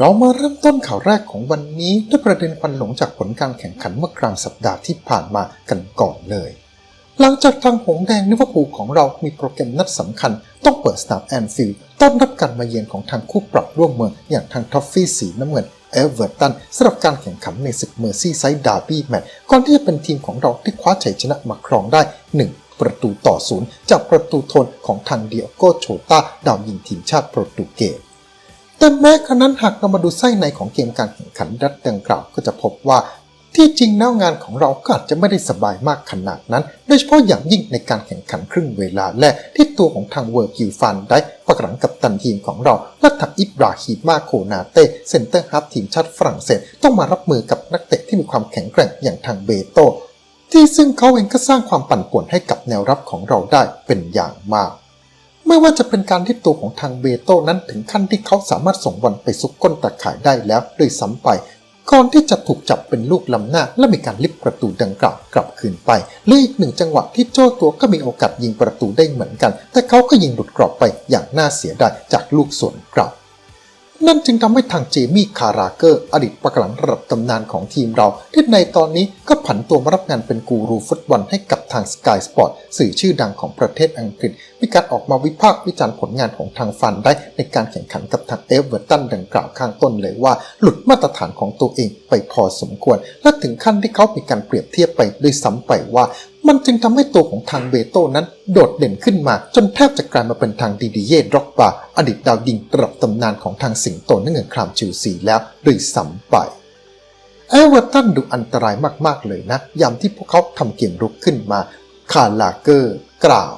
เรามาเริ่มต้นข่าวแรกของวันนี้ด้วยประเด็นควันหลงจากผลการแข่งขันเมื่อกลางสัปดาห์ที่ผ่านมากันก่อนเลย หลังจากทางหงแดงลิเวอร์พูลของเรามีโปรแกรมนัดสำคัญ ต้องเปิดสนามแอนฟิลด์ต้อนรับการมาเยือนของทางคู่ปรับร่วมเมืองอย่างทางทอฟฟี่สีน้ำเงินเอเวอร์ตันสำหรับการแข่งขันในศึกเมอร์ซี่ไซด์ดาร์บี้แมตช์ก่อนที่จะเป็นทีมของเราที่คว้าชัยชนะมาครองได้ 1 ประตูต่อศูนย์จากประตูโทนของทางเดียโกโชตาดาวยิงทีมชาติโปรตุเกส แต่แม้กระนั้นหากเรามาดูไส้ในของเกมการแข่งขันรัดดังกล่าวก็จะพบว่าที่จริงแล้วงานของเราก็อาจจะไม่ได้สบายมากขนาดนั้น โดยเฉพาะอย่างยิ่งในการแข่งขันครึ่งเวลาแรกที่ตัวของทางเวอร์กิลฟันได้ประหลังกับตันทีมของเราและทักอิบราฮิมาโคนาเต้เซนเตอร์ฮับทีมชาติฝรั่งเศส ต้องมารับมือกับนักเตะที่มีความแข็งแกร่งอย่างทางเบโต ที่ซึ่งเขาเองก็สร้างความปั่นป่วนให้กับแนวรับของเราได้เป็นอย่างมาก ไม่ว่าจะเป็นการที่ตัวของทางเบโต้นั้นถึงขั้นที่เขาสามารถส่งบอลไปซุกก้นตะข่ายได้แล้วด้วยซ้ำไป ก่อนที่จะถูกจับเป็นลูกลำหน้า และมีการลิบประตูดังกล่าวกลับคืนไปและอีกหนึ่งจังหวะที่โจ้ตัวก็มีโอกาสยิงประตูได้เหมือนกัน แต่เขาก็ยิงหลุดกรอบไปอย่างน่าเสียดายจากลูกสวนกลับ นั่นจึงทำให้ทางเจมี่คาราเกอร์ อดีตประกหลังระดับตำนานของทีมเราที่ในตอนนี้ก็ผันตัวมารับงานเป็นกูรูฟุตบอลให้กับทาง Sky Sport สื่อชื่อดังของประเทศอังกฤษ มีการออกมาวิพากษ์วิจารณ์ผลงานของทางฟันได้ในการแข่งขันกับทางเอเวอร์ตันดังกล่าวข้างต้นเลยว่า หลุดมาตรฐานของตัวเองไปพอสมควร และถึงขั้นที่เขามีการเปรียบเทียบไปด้วยซ้ำไปว่า มันจึงทำให้ตัวของทางเบโต้นั้นโดดเด่นขึ้นมา จนแทบจะกลายมาเป็นทางดีดีเย่ร็อกบาอดีตดาวยิงระดับตำนานของทางสิงโตนั่งเงินครามชิวซีแล้วด้วยซ้ำไปเอเวอร์ตันดูอันตรายมากๆเลยนะ ยามที่พวกเขาทำเกมรุกขึ้นมา คาลาเกอร์กล่าว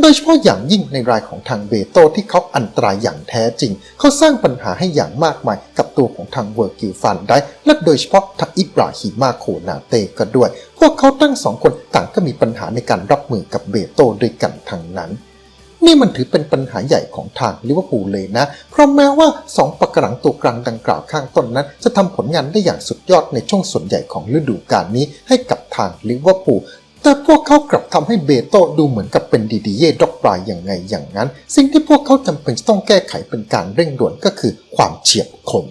โดยเฉพาะอย่างยิ่งในรายของทางเบโตที่เขาอันตรายอย่างแท้จริง เขาสร้างปัญหาให้อย่างมากมายกับตัวของทางเวอร์กิลฟันได้ และโดยเฉพาะทางอิบราฮิมาโคนาเตก็ด้วย พวกเขาทั้งสองคนต่างก็มีปัญหาในการรับมือกับเบโตด้วยกันทั้งนั้น นี่มันถือเป็นปัญหาใหญ่ของทางลิเวอร์พูลเลยนะ เพราะแม้ว่า2ปะกรังตัวกลางดังกล่าวข้างต้นนั้น จะทำผลงานได้อย่างสุดยอดในช่วงส่วนใหญ่ของฤดูกาลนี้ให้กับทางลิเวอร์พูล แต่พวกเขากลับทำให้เบโตดูเหมือนกับเป็นดีดีเย่ด็อกบรายอย่างไงอย่างนั้น สิ่งที่พวกเขาจำเป็นจะต้องแก้ไขเป็นการเร่งด่วนก็คือความเฉียบคม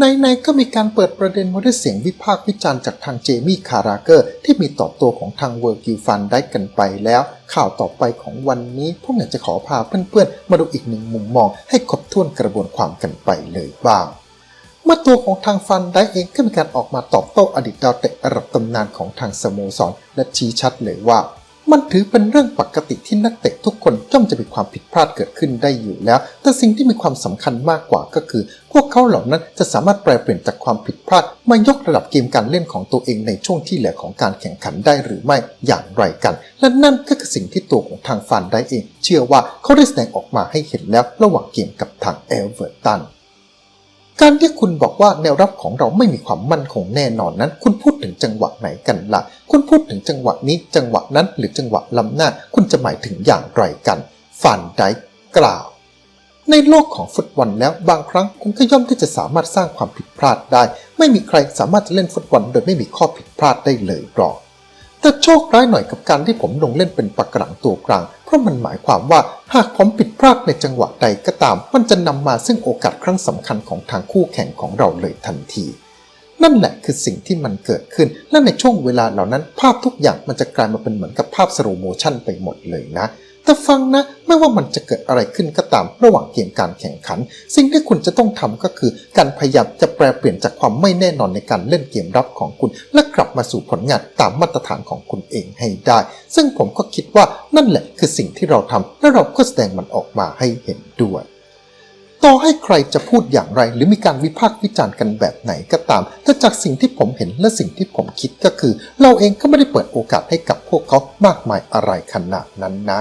ในๆก็มีการเปิดประเด็นมาด้วยเสียงวิพากษ์วิจารณ์จากทางเจมี่คาราเกอร์ ที่มีต่อตัวของทางเวอร์กิลฟันได้กันไปแล้ว ข่าวต่อไปของวันนี้พวกอยากจะขอพาเพื่อนๆ มาดูอีกหนึ่งมุมมองให้ครบถ้วนกระบวนความกันไปเลยบ้าง มื่อตัวของทางฟันได้เองก็มีการออกมาตอบโต้อดีตดาวเตะระดับตำนานของทางสโมสรและชี้ชัดเลยว่า มันถือเป็นเรื่องปกติที่นักเตะทุกคนย่อมจะมีความผิดพลาดเกิดขึ้นได้อยู่แล้ว แต่สิ่งที่มีความสำคัญมากกว่าก็คือ พวกเขาเหล่านั้นจะสามารถแปลเปลี่ยนจากความผิดพลาดมายกระดับเกมการเล่นของตัวเองในช่วงที่เหลือของการแข่งขันได้หรือไม่อย่างไรกัน และนั่นก็คือสิ่งที่ตัวของทางฟันได้เอง เชื่อว่าเขาได้แสดงออกมาให้เห็นแล้วระหว่างเกมกับทางเอเวอร์ตัน การที่คุณบอกว่าแนวรับของเราไม่มีความมั่นคงแน่นอนนั้น คุณพูดถึงจังหวะไหนกันละ่ะ คุณพูดถึงจังหวะนี้จังหวะนั้นหรือจังหวะล้ำหน้า คุณจะหมายถึงอย่างไรกันฟันไดกล่าว ในโลกของฟุตบอลแล้วบางครั้งคุณก็ย่อมที่จะสามารถสร้างความผิดพลาดได้ ไม่มีใครสามารถจะเล่นฟุตบอลโดยไม่มีข้อผิดพลาดได้เลยหรอก แต่โชคร้ายหน่อยกับการที่ผมลงเล่นเป็นปากกลางตัวกลาง เพราะมันหมายความว่าหากผมผิดพลาดในจังหวะใดก็ตาม มันจะนำมาซึ่งโอกาสครั้งสำคัญของทางคู่แข่งของเราเลยทันที นั่นแหละคือสิ่งที่มันเกิดขึ้น และในช่วงเวลาเหล่านั้นภาพทุกอย่างมันจะกลายมาเป็นเหมือนกับภาพสโลโมชันไปหมดเลยนะ แต่ฟังนะไม่ว่ามันจะเกิดอะไรขึ้นก็ตามระหว่างเกมการแข่งขัน สิ่งที่คุณจะต้องทำก็คือ การพยายามจะแปลเปลี่ยนจากความไม่แน่นอนในการเล่นเกมรับของคุณ และกลับมาสู่ผลงานตามมาตรฐานของคุณเองให้ได้ ซึ่งผมก็คิดว่านั่นแหละคือสิ่งที่เราทำและเราก็แสดงมันออกมาให้เห็นด้วยต่อให้ใครจะพูดอย่างไร หรือมีการวิพากษ์วิจารณ์กันแบบไหนก็ตาม แต่จากสิ่งที่ผมเห็นและสิ่งที่ผมคิดก็คือ เราเองก็ไม่ได้เปิดโอกาสให้กับพวกเขามากมายอะไรขนาดนั้นนะ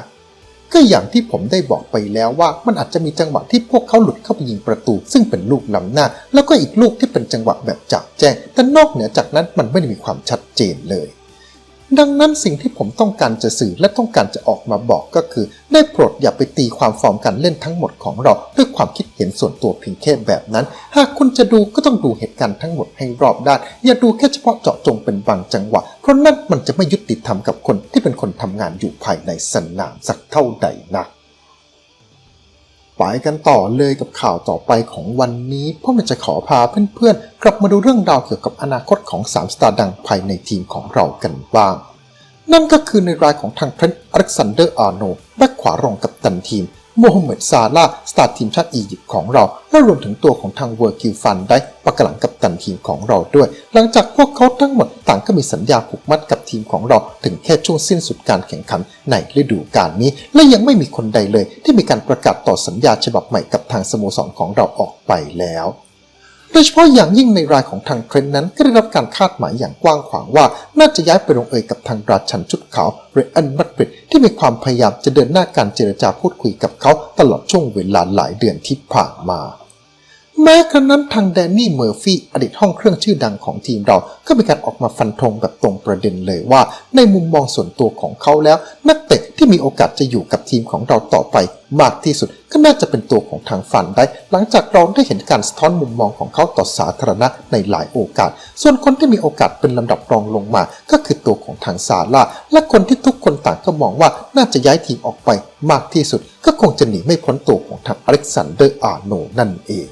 ก็อย่างที่ผมได้บอกไปแล้วว่ามันอาจจะมีจังหวะที่พวกเขาหลุดเข้าไปยิงประตู ซึ่งเป็นลูกล้ำหน้า แล้วก็อีกลูกที่เป็นจังหวะแบบจับแจ้งแต่นอกเหนือจากนั้นมันไม่ได้มีความชัดเจนเลย ดังนั้นสิ่งที่ผมต้องการจะสื่อและต้องการจะออกมาบอกก็คือ ได้โปรดอย่าไปตีความฟอร์มการเล่นทั้งหมดของเรา ด้วยความคิดเห็นส่วนตัวเพียงแค่แบบนั้น หากคุณจะดูก็ต้องดูเหตุการณ์ทั้งหมดให้รอบด้าน อย่าดูแค่เฉพาะเจาะจงเป็นบางจังหวะ เพราะนั่นมันจะไม่ยุติธรรมกับคนที่เป็นคนทำงานอยู่ภายในสนามสักเท่าใดนัก ไปกันต่อเลยกับข่าวต่อไปของวันนี้ เพราะมันจะขอพาเพื่อนๆ กลับมาดูเรื่องราวเกี่ยวกับอนาคตของ3สตาร์ดังภายในทีมของเรากันบ้าง นั่นก็คือในรายของทางเทรนต์อเล็กซานเดอร์อาร์โนแบ็กขวารองกับตันทีม โมฮัมเหม็ดซาลาสตาร์ทีมชาติอียิปต์ของเรา และรวมถึงตัวของทางเวอร์กิลฟันได้ประกหลังกับตันทีมของเราด้วย หลังจากพวกเขาทั้งหมดต่างก็มีสัญญาผูกมัดกับทีมของเราถึงแค่ช่วงสิ้นสุดการแข่งขันในฤดูกาลนี้ และยังไม่มีคนใดเลย ที่มีการประกาศต่อสัญญาฉบับใหม่กับทางสโมสรของเราออกไปแล้ว โดยเฉพาะอย่างยิ่งในรายของทางเทรนต์นั้นก็ได้รับการคาดหมายอย่างกว้างขวางว่า น่าจะย้ายไปลงเอยกับทางราชันชุดขาวเรอันมัดริดที่มีความพยายามจะเดินหน้าการเจรจาพูดคุยกับเขาตลอดช่วงเวลาหลายเดือนที่ผ่านมา แม้กระนั้นทางแดนนี่เมอร์ฟี่อดีตห้องเครื่องชื่อดังของทีมเรา ก็มีการออกมาฟันธงแบบตรงประเด็นเลยว่า ในมุมมองส่วนตัวของเขาแล้ว นักเตะที่มีโอกาสจะอยู่กับทีมของเราต่อไปมากที่สุด ก็น่าจะเป็นตัวของทางฟันได้ หลังจากเราได้เห็นการสะท้อนมุมมองของเขาต่อสาธารณะในหลายโอกาส ส่วนคนที่มีโอกาสเป็นลำดับรองลงมา ก็คือตัวของทางซาร่าและคนที่ทุกคนต่างก็มองว่าน่าจะย้ายทีมออกไปมากที่สุด ก็คงจะหนีไม่พ้นตัวของทางอเล็กซานเดอร์อาร์โนนั่นเอง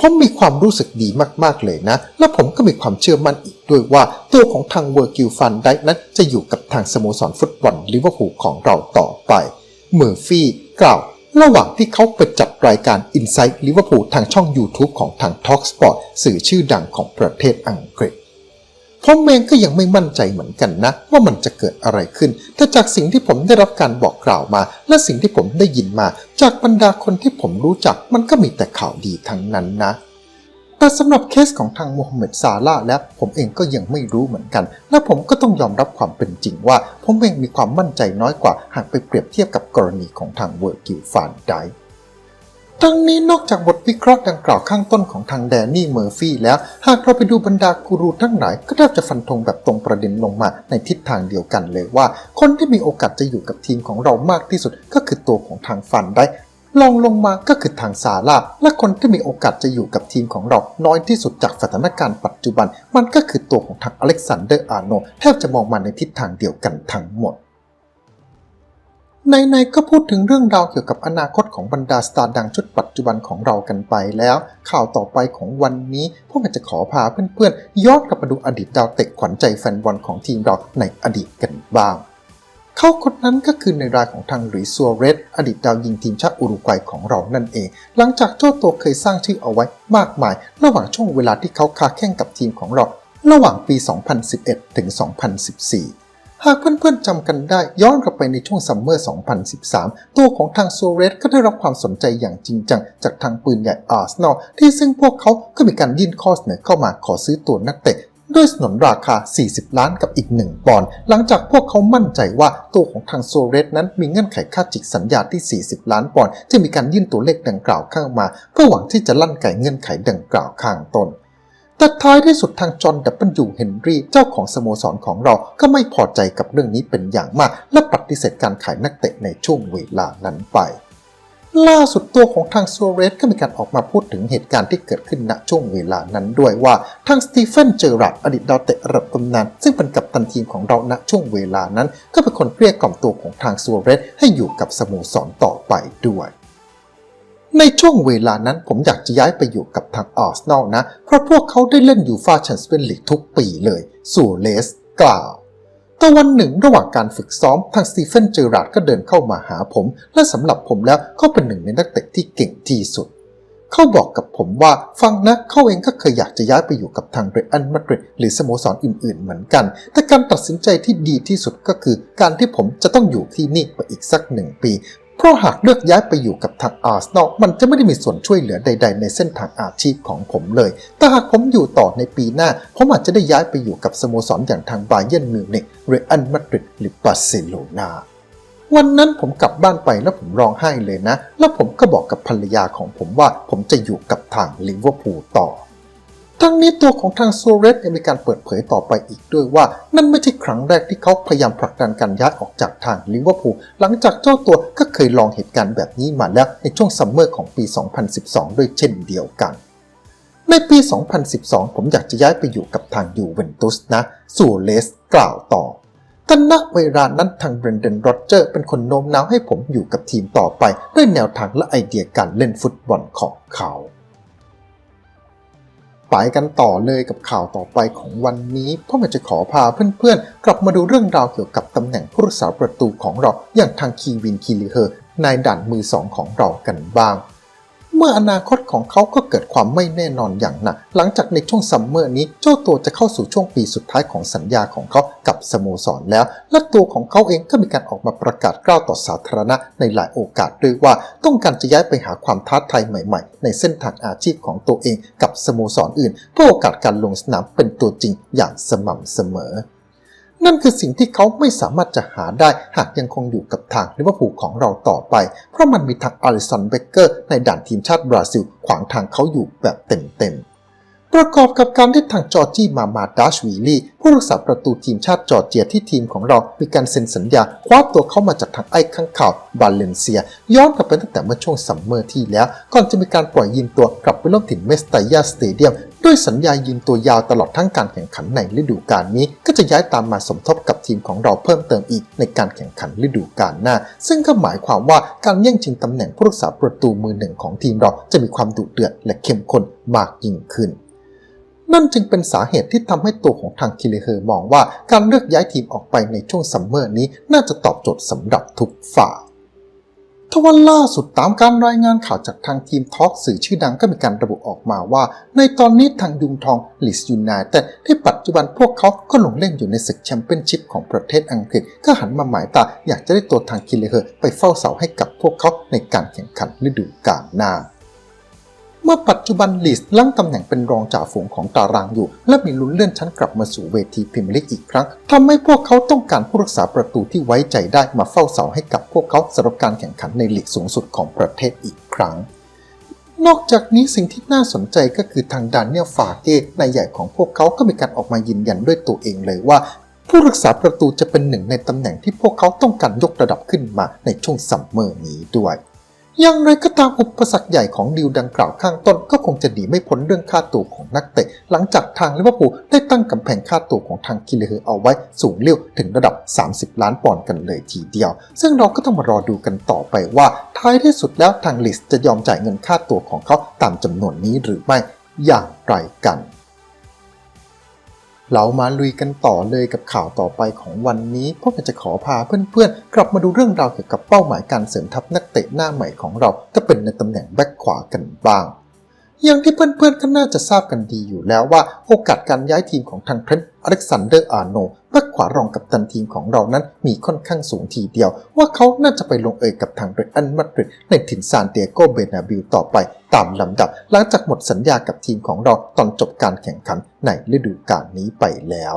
ผมมีความรู้สึกดีมากๆเลยนะ และผมก็มีความเชื่อมั่นอีกด้วยว่าตัวของทางเวอร์กิลฟันได้นั้นจะอยู่กับทางสโมสรฟุตบอลลิเวอร์พูลของเราต่อไปเมอร์ฟี่กล่าว ระหว่างที่เขาไปจัดรายการ Inside Liverpool ทางช่อง YouTube ของทาง Talksport สื่อชื่อดังของประเทศอังกฤษ ผมเองก็ยังไม่มั่นใจเหมือนกันนะ ว่ามันจะเกิดอะไรขึ้น แต่จากสิ่งที่ผมได้รับการบอกกล่าวมา และสิ่งที่ผมได้ยินมา จากบรรดาคนที่ผมรู้จักมันก็มีแต่ข่าวดีทั้งนั้นนะแต่สำหรับเคสของทางโมฮัมเหม็ดซาลาแล้วผมเองก็ยังไม่รู้เหมือนกัน และผมก็ต้องยอมรับความเป็นจริงว่า ผมเองมีความมั่นใจน้อยกว่าหากไปเปรียบเทียบกับกรณีของทางเวอร์กิลฟานได ทั้งนี้นอกจากบทวิเคราะห์ดังกล่าวข้างต้นของทางแดนนี่เมอร์ฟี่แล้ว หากเราไปดูบรรดากูรูทั้งหลายก็แทบจะฟันธงแบบตรงประเด็นลงมาในทิศทางเดียวกันเลยว่า คนที่มีโอกาสจะอยู่กับทีมของเรามากที่สุดก็คือตัวของทางฟันได้ลองลงมาก็คือทางซาร่าและคนที่มีโอกาสจะอยู่กับทีมของเราน้อยที่สุดจากสถานการณ์ปัจจุบัน มันก็คือตัวของทางอเล็กซานเดอร์อาร์โนแทบจะมองมาในทิศทางเดียวกันทั้งหมด ในๆก็พูดถึงเรื่องราวเกี่ยวกับอนาคตของบรรดาสตาร์ดังชุดปัจจุบันของเรากันไปแล้ว ข่าวต่อไปของวันนี้พวกมันจะขอพาเพื่อนๆย้อนกลับมาดูอดีตดาวเตะขวัญใจแฟนบอลของทีมเราในอดีตกันบ้าง เขาคนนั้นก็คือในรายของทางหลุยส์ซัวเรสอดีตดาวยิงทีมชาติอุรุกวัยของเรานั่นเอง หลังจากเจ้าตัวเคยสร้างชื่อเอาไว้มากมาย ระหว่างช่วงเวลาที่เขาคาแข่งกับทีมของเรา ระหว่างปี 2011 ถึง 2014 หากเพื่อนๆจำกันได้ย้อนกลับไปในช่วงซัมเมอร์ 2013 ตัวของทางซัวเรสก็ได้รับความสนใจอย่างจริงจัง จากทางปืนใหญ่อาร์เซนอลที่ซึ่งพวกเขาก็มีการยื่นข้อเสนอเข้ามาขอซื้อตัวนักเตะด้วยสนนราคา 40 ล้านกับอีก 1 ปอนด์ หลังจากพวกเขามั่นใจว่าตัวของทางโซเรสนั้นมีเงื่อนไขค่าจิกสัญญาที่ 40 ล้านปอนด์จะมีการยื่นตัวเลขดังกล่าวเข้ามา เพื่อหวังที่จะลั่นไก่เงื่อนไขดังกล่าวข้างต้น แต่ท้ายที่สุดทางจอห์นดับเบิลยูเฮนรี่เจ้าของสโมสรของเราก็ไม่พอใจกับเรื่องนี้เป็นอย่างมาก และปฏิเสธการขายนักเตะในช่วงเวลานั้นไปล่าสุดตัวของทางซัวเรสก็มีการออกมาพูดถึงเหตุการณ์ที่เกิดขึ้นณช่วงเวลานั้นด้วยว่าทางสตีเฟนเจอรัดอดีตดาวเตะระดับตำนาน ซึ่งเป็นกัปตันทีมของเราณช่วงเวลานั้น ก็เป็นคนเกลี้ยกล่อมตัวของทางซัวเรสให้อยู่กับสโมสรต่อไปด้วย ในช่วงเวลานั้นผมอยากจะย้ายไปอยู่กับทางอาร์เซนอลนะ เพราะพวกเขาได้เล่นอยู่ฟาแชมเปี้ยนลีกทุกปีเลยซัวเรสกล่าวแต่วันหนึ่งระหว่างการฝึกซ้อมทางสตีเฟนเจอราร์ดก็เดินเข้ามาหาผม และสำหรับผมแล้วเขาเป็นหนึ่งในนักเตะที่เก่งที่สุด เขาบอกกับผมว่าฟังนะเขาเองก็เคยอยากจะย้ายไปอยู่กับทางเรอัลมาดริดหรือสโมสรอื่นๆ เหมือนกัน แต่การตัดสินใจที่ดีที่สุดก็คือ การที่ผมจะต้องอยู่ที่นี่ไปอีกสักหนึ่งปี เพราะหากเลือกย้ายไปอยู่กับทางอาร์เซนอลมันจะไม่ได้มีส่วนช่วยเหลือใด ๆ ในเส้นทางอาชีพของผมเลย แต่หากผมอยู่ต่อในปีหน้า ผมอาจจะได้ย้ายไปอยู่กับสโมสรอย่างทางบาเยิร์นมิวนิกเรอัลมาดริดหรือบาร์เซโลนาวันนั้นผมกลับบ้านไปแล้วผมร้องไห้เลยนะ แล้วผมก็บอกกับภรรยาของผมว่าผมจะอยู่กับทางลิเวอร์พูลต่อ ทั้งนี้ตัวของทางโซเรสยังมีการเปิดเผยต่อไปอีกด้วยว่า นั่นไม่ใช่ครั้งแรกที่เขาพยายามผลักดันการย้ายออกจากทางลิเวอร์พูลหลังจากเจ้าตัวก็เคยลองเหตุการณ์แบบนี้มาแล้วในช่วงซัมเมอร์ของปี 2012 ด้วยเช่นเดียวกัน ในปี 2012 ผมอยากจะย้ายไปอยู่กับทางยูเวนตุสนะสูเลสกล่าวต่อแต่ณเวลานั้นทางเบรนเดนโรเจอร์เป็นคนโน้มน้าวให้ผมอยู่กับทีมต่อไป ด้วยแนวทางและไอเดียการเล่นฟุตบอลของเขา ไปกันต่อเลยกับข่าวต่อไปของวันนี้เพราะมันจะขอพาเพื่อนๆ กลับมาดูเรื่องราวเกี่ยวกับตำแหน่งผู้รักษาประตูของเราอย่างทางคีวินคีลีเฮอร์นายด่านมือสองของเรากันบ้าง เมื่ออนาคตของเขาก็เกิดความไม่แน่นอนอย่างหนัก หลังจากในช่วงซัมเมอร์นี้ เจ้าตัวจะเข้าสู่ช่วงปีสุดท้ายของสัญญาของเขากับสโมสรแล้ว และตัวของเขาเองก็มีการออกมาประกาศกล้าวต่อสาธารณะในหลายโอกาสด้วยว่า ต้องการจะย้ายไปหาความท้าทายใหม่ๆ ในเส้นทางอาชีพของตัวเองกับสโมสรอื่นเพื่อโอกาสการลงสนามเป็นตัวจริงอย่างสม่ำเสมอ นั่นคือสิ่งที่เขาไม่สามารถจะหาได้หากยังคงอยู่กับทางลิเวอร์พูลของเราต่อไป เพราะมันมีทางอาริสันเบเกอร์ในด่านทีมชาติบราซิล ขวางทางเขาอยู่แบบเต็มๆ ประกอบกับการที่ทางจอร์จี้มามาดัชวีลีผู้รักษาประตูทีมชาติจอร์เจียที่ทีมของเรา มีการเซ็นสัญญา คว้าตัวเข้ามาจากทางไอ้ข้างข่าวบาเลนเซีย ย้อนกลับไปตั้งแต่เมื่อช่วงซัมเมอร์ที่แล้ว ก่อนจะมีการปล่อยยืมตัวกลับไปร่วมถิ่นเมสตายาสเตเดียมด้วยสัญญายืมตัวยาวตลอดทั้งการแข่งขันในฤดูกาลนี้ ก็จะย้ายตามมาสมทบกับทีมของเราเพิ่มเติมอีกในการแข่งขันฤดูกาลหน้า ซึ่งก็หมายความว่าการแย่งชิงตำแหน่งผู้รักษาประตูมือหนึ่งของทีมเราจะมีความดุเดือดและเข้มข้นมากยิ่งขึ้น นั่นจึงเป็นสาเหตุที่ทำให้ตัวของทางคิเลเฮอร์มองว่าการเลือกย้ายทีมออกไปในช่วงซัมเมอร์นี้น่าจะตอบโจทย์สำหรับทุกฝ่ายทว่าล่าสุดตามการรายงานข่าวจากทางทีมทอล์กสื่อชื่อดังก็มีการระบุออกมาว่า ในตอนนี้ทางยุงทองลิสยูไนเต็ดที่ปัจจุบันพวกเขาก็ลงเล่นอยู่ในศึกแชมเปี้ยนชิพของประเทศอังกฤษ ก็หันมาหมายตาอยากจะได้ตัวทางคิเลเฮอร์ไปเฝ้าเสาให้กับพวกเขาในการแข่งขันฤดูกาลหน้า มื่อปัจจุบันลีสลั่งตำแหน่งเป็นรองจ่าฝูงของตารางอยู่ และมีลุ้นเลื่อนชั้นกลับมาสู่เวทีพรีเมียร์ลีกอีกครั้งทำให้พวกเขาต้องการผู้รักษาประตูที่ไว้ใจได้มาเฝ้าเสาให้กับพวกเขาสำหรับการแข่งขันในลีกสูงสุดของประเทศอีกครั้งนอกจากนี้สิ่งที่น่าสนใจก็คือทางดานเนียลฟาเก้นายใหญ่ของพวกเขาก็มีการออกมายืนยันด้วยตัวเองเลยว่า ผู้รักษาประตูจะเป็นหนึ่งในตำแหน่งที่พวกเขาต้องการยกระดับขึ้นมาในช่วงซัมเมอร์นี้ด้วย อย่างไรก็ตามอุปสรรคใหญ่ของดีลดังกล่าวข้างต้นก็คงจะหนีไม่พ้นเรื่องค่าตัวของนักเตะ หลังจากทางลิเวอร์พูลได้ตั้งกำแพงค่าตัวของทางคิเลเฮอร์เอาไว้สูงเลี้ยวถึงระดับ 30 ล้านปอนด์กันเลยทีเดียว ซึ่งเราก็ต้องมารอดูกันต่อไปว่า ท้ายที่สุดแล้วทางลิสจะยอมจ่ายเงินค่าตัวของเขาตามจำนวนนี้หรือไม่อย่างไรกัน เรามาลุยกันต่อเลยกับข่าวต่อไปของวันนี้พวกเราจะขอพาเพื่อนๆ กลับมาดูเรื่องราวเกี่ยวกับเป้าหมายการเสริมทัพนักเตะหน้าใหม่ของเราก็เป็นในตำแหน่งแบ็คขวากันบ้าง อย่างที่เพื่อนๆก็น่าจะทราบกันดีอยู่แล้วว่าโอกาสการย้ายทีมของทางเทรนต์อเล็กซานเดอร์อาร์โนแบ็คขวารองกับตันทีมของเรานั้นมีค่อนข้างสูงทีเดียว ว่าเขาน่าจะไปลงเอยกับทางเรอัลมาดริดในถิ่นซานเตียโกเบนาบิลต่อไปตามลำดับ หลังจากหมดสัญญากับทีมของเราตอนจบการแข่งขันในฤดูกาลนี้ไปแล้ว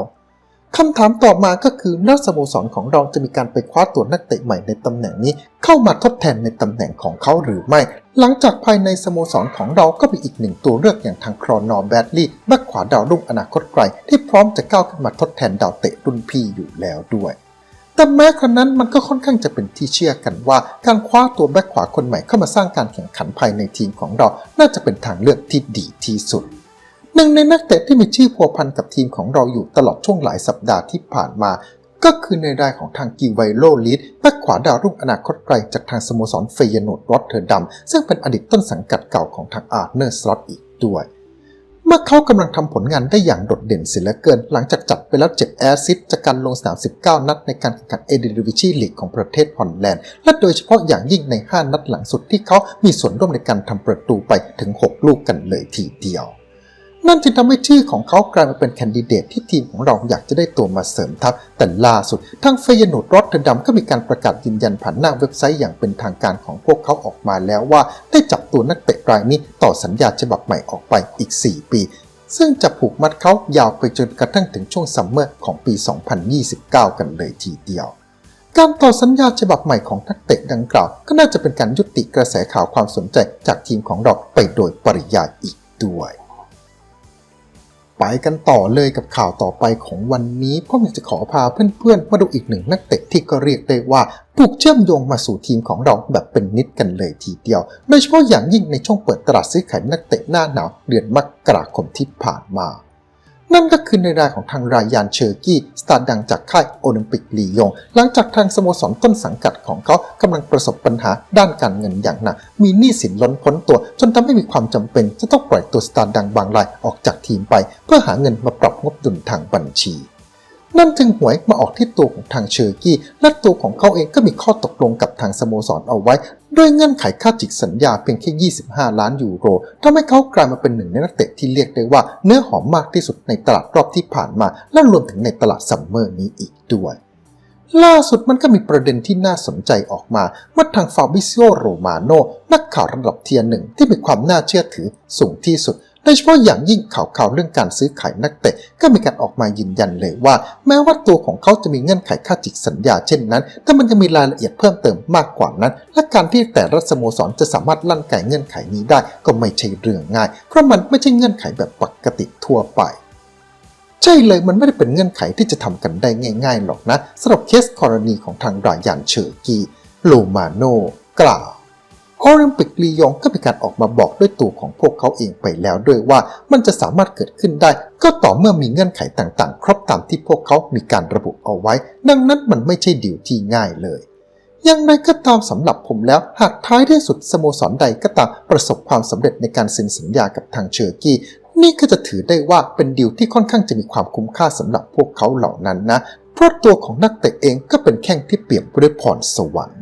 คำถามต่อมาก็คือนักสโมสรของเราจะมีการไปคว้าตัวนักเตะใหม่ในตำแหน่งนี้ เข้ามาทดแทนในตำแหน่งของเขาหรือไม่ หลังจากภายในสโมสรของเราก็มีอีกหนึ่งตัวเลือกอย่างทางครอนอร์แบดลี่แบ็คขวาดาวรุ่งอนาคตไกล ที่พร้อมจะก้าวขึ้นมาทดแทนดาวเตะรุ่นพี่อยู่แล้วด้วยแต่แม้กรนั้นมันก็ค่อนข้างจะเป็นที่เชื่อกันว่า การคว้าตัวแบ็คขวาคนใหม่เข้ามาสร้างการแข่งขันภายในทีมของเรา น่าจะเป็นทางเลือกที่ดีที่สุด หนึ่งในนักเตะที่มีชื่อพัวพันกับทีมของเราอยู่ตลอดช่วงหลายสัปดาห์ที่ผ่านมา ก็คือในรายของทางกิวไวโลลิสแบ็คขวาดาวรุ่งอนาคตไกลจากทางสโมสรเฟยโนดรอตเทอร์ดัม ซึ่งเป็นอดีตต้นสังกัดเก่าของทางอาร์เนอร์สล็อตอีกด้วยเมื่อเขากำลังทำผลงานได้อย่างโดดเด่นเสียเหลือเกิน หลังจากจัดไปแล้ว7แอซิสจากการลงสนาม 19 นัดในการแข่งขันเอเดนวิชีลีกของประเทศฮอลแลนด์ และโดยเฉพาะอย่างยิ่งใน 5 นัดหลังสุดที่เขามีส่วนร่วมในการทำประตูไปถึง 6 ลูกกันเลยทีเดียว นั่นจึงทำให้ชื่อของเขากลายมาเป็นแคนดิเดตที่ทีมของเราอยากจะได้ตัวมาเสริมทัพ แต่ล่าสุดทางเฟยโนดรอตเทอร์ดัมก็มีการประกาศยืนยันผ่านหน้าเว็บไซต์อย่างเป็นทางการของพวกเขาออกมาแล้วว่า ได้จับตัวนักเตะรายนี้ต่อสัญญาฉบับใหม่ออกไปอีก 4 ปี ซึ่งจะผูกมัดเขายาวไปจนกระทั่งถึงช่วงซัมเมอร์ของปี 2029 กันเลยทีเดียวการต่อสัญญาฉบับใหม่ของนักเตะดังกล่าว ก็น่าจะเป็นการยุติกระแสข่าวความสนใจจากทีมของเราไปโดยปริยายอีกด้วย ไปกันต่อเลยกับข่าวต่อไปของวันนี้เพราะอยากจะขอพาเพื่อนๆมาดูอีกหนึ่งนักเตะที่ก็เรียกได้ว่าถูกเชื่อมโยงมาสู่ทีมของเราแบบเป็นนิดกันเลยทีเดียว โดยเฉพาะอย่างยิ่งในช่วงเปิดตลาดซื้อขายนักเตะหน้าหนาวเดือนมกราคมที่ผ่านมา นั่นก็คือในรายของทางรายานเชอร์กี้ สตาร์ดังจากค่ายโอลิมปิกลียง หลังจากทางสโมสรต้นสังกัดของเขากำลังประสบปัญหาด้านการเงินอย่างหนัก มีหนี้สินล้นพ้นตัว จนทำให้มีความจำเป็น จะต้องปล่อยตัวสตาร์ดังบางรายออกจากทีมไป เพื่อหาเงินมาปรับงบดุลทางบัญชี นั่นจึงหวยมาออกที่ตัวของทางเชอร์กี้ และตัวของเขาเองก็มีข้อตกลงกับทางสโมสรเอาไว้ ด้วยเงื่อนไขค่าจิกสัญญาเพียงแค่ 25 ล้านยูโรทำให้เขากลายมาเป็นหนึ่งในนักเตะที่เรียกได้ว่าเนื้อหอมมากที่สุดในตลาดรอบที่ผ่านมา และรวมถึงในตลาดซัมเมอร์นี้อีกด้วยล่าสุดมันก็มีประเด็นที่น่าสนใจออกมาเมื่อทางฟาบิซิโอโรมาโนนักข่าวระดับเทียร์หนึ่งที่มีความน่าเชื่อถือสูงที่สุด โดยเฉพาะอย่างยิ่งข่าวข่าวเรื่องการซื้อขายนักเตะก็มีการออกมายืนยันเลยว่า แม้ว่าตัวของเขาจะมีเงื่อนไขค่าจิกสัญญาเช่นนั้น แต่มันจะมีรายละเอียดเพิ่มเติมมากกว่านั้น และการที่แต่ละสโมสรจะสามารถลั่นไก่เงื่อนไขนี้ได้ก็ไม่ใช่เรื่องง่าย เพราะมันไม่ใช่เงื่อนไขแบบปกติทั่วไปใช่เลยมันไม่ได้เป็นเงื่อนไขที่จะทำกันได้ง่าย ๆ หรอกนะสำหรับเคสกรณีของทางรายานเชอร์กี โลมาโนกล่าว โอลิมปิกลียงก็มีการออกมาบอกด้วยตัวของพวกเขาเองไปแล้วด้วยว่ามันจะสามารถเกิดขึ้นได้ ก็ต่อเมื่อมีเงื่อนไขต่างๆ ครบตามที่พวกเขามีการระบุเอาไว้ ดังนั้นมันไม่ใช่ดีลที่ง่ายเลยอย่างไรก็ตามสำหรับผมแล้ว หากท้ายที่สุดสโมสรใดก็ตามประสบความสำเร็จในการเซ็นสัญญากับทางเชอร์กี้ นี่ก็จะถือได้ว่าเป็นดีลที่ค่อนข้างจะมีความคุ้มค่าสำหรับพวกเขาเหล่านั้นนะ เพราะตัวของนักเตะเองก็เป็นแข้งที่เปี่ยมไปด้วยพรสวรรค์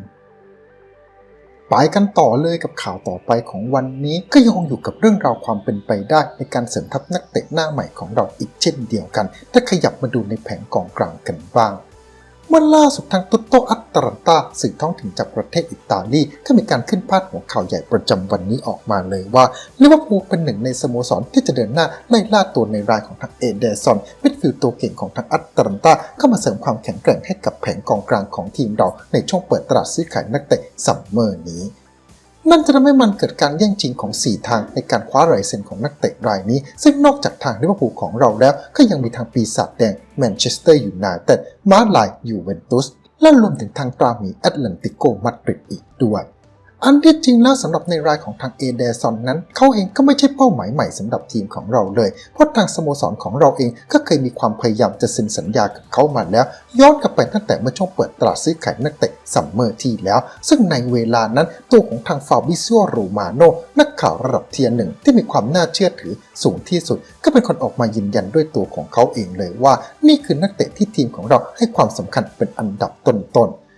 ไปกันต่อเลยกับข่าวต่อไปของวันนี้ ก็ยังคงอยู่กับเรื่องราวความเป็นไปได้ ในการเสริมทัพนักเตะหน้าใหม่ของเราอีกเช่นเดียวกัน ถ้าขยับมาดูในแผงกองกลางกันบ้าง เมื่อล่าสุดทางตุตโตอัตตรันตาสื่อท้องถิ่นจากประเทศอิตาลีก็มีการขึ้นพาดหัวข่าวใหญ่ประจำวันนี้ออกมาเลยว่าลิเวอร์พูลเป็นหนึ่งในสโมสรที่จะเดินหน้าไล่ล่าตัวในรายของทางเอเดซอนมิดฟิลด์ตัวเก่งของทางอัตตรันตาเข้ามาเสริมความแข็งแกร่งให้กับแผงกองกลางของทีมเราในช่วงเปิดตลาดซื้อขายนักเตะซัมเมอร์นี้ นั่นจะทำให้มันเกิดการแย่งชิงของ 4 ทางในการคว้ารายเซ็นของนักเตะรายนี้ ซึ่งนอกจากทางลิเวอร์พูลของเราแล้ว ก็ยังมีทางปีศาจแดงแมนเชสเตอร์ยูไนเต็ดมาลายยูเวนตุสและรวมถึงทางตราหมีแอตแลนติโกมาดริดอีกด้วย อันที่จริงแล้วสำหรับในรายของทางเอเดซอนนั้น เขาเองก็ไม่ใช่เป้าหมายใหม่สำหรับทีมของเราเลย เพราะทางสโมสรของเราเองก็เคยมีความพยายามจะเซ็นสัญญากับเขามาแล้ว ย้อนกลับไปตั้งแต่เมื่อช่วงเปิดตลาดซื้อขายนักเตะซัมเมอร์ที่แล้ว ซึ่งในเวลานั้นตัวของทางฟาบิซิโอโรมาโนนักข่าวระดับเทียร์หนึ่งที่มีความน่าเชื่อถือสูงที่สุด ก็เป็นคนออกมายืนยันด้วยตัวของเขาเองเลยว่า นี่คือนักเตะที่ทีมของเราให้ความสำคัญเป็นอันดับต้นๆ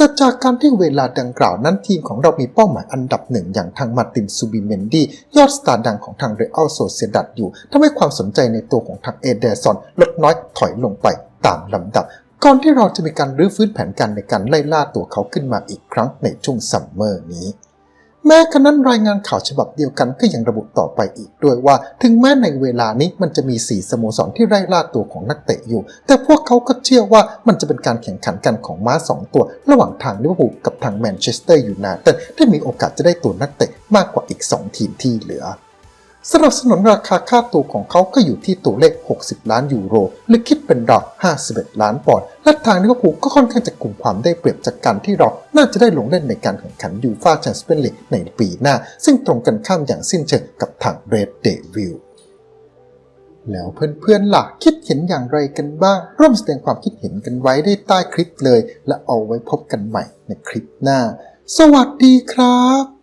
แต่จากการที่เวลาดังกล่าวนั้นทีมของเรามีเป้าหมายอันดับหนึ่งอย่างทางมาร์ตินซูบิเมนดียอดสตาร์ดังของทางเรอัลโซเซดัดอยู่ทำให้ความสนใจในตัวของทางเอเดซอนลดน้อยถอยลงไปตามลำดับ ก่อนที่เราจะมีการรื้อฟื้นแผนการในการไล่ล่าตัวเขาขึ้นมาอีกครั้งในช่วงซัมเมอร์นี้ แม้กระนั้นรายงานข่าวฉบับเดียวกันก็ยังระบุต่อไปอีกด้วยว่า ถึงแม้ในเวลานี้มันจะมี 4 สโมสรที่ไล่ล่าตัวของนักเตะอยู่ แต่พวกเขาก็เชื่อว่ามันจะเป็นการแข่งขันกันของม้า 2 ตัว ระหว่างทางลิเวอร์พูลกับทางแมนเชสเตอร์ยูไนเต็ดที่มีโอกาสจะได้ตัวนักเตะมากกว่าอีก 2 ทีมที่เหลือ สนับสนุนราคาค่าตัวของเขาก็อยู่ที่ตัวเลข 60 ล้านยูโร หรือคิดเป็นราว51 ล้านปอนด์ และทางลิเวอร์พูลก็ค่อนข้างจะกลุ่มความได้เปรียบจากการที่เรา น่าจะได้ลงเล่นในการแข่งขันยูฟ่าแชมเปี้ยนลีกในปีหน้า ซึ่งตรงกันข้ามอย่างสิ้นเชิงกับทางเรดเดวิลแล้วเพื่อนๆล่ะคิดเห็นอย่างไรกันบ้าง ร่วมแสดงความคิดเห็นกันไว้ได้ใต้คลิปเลย และเอาไว้พบกันใหม่ในคลิปหน้า สวัสดีครับ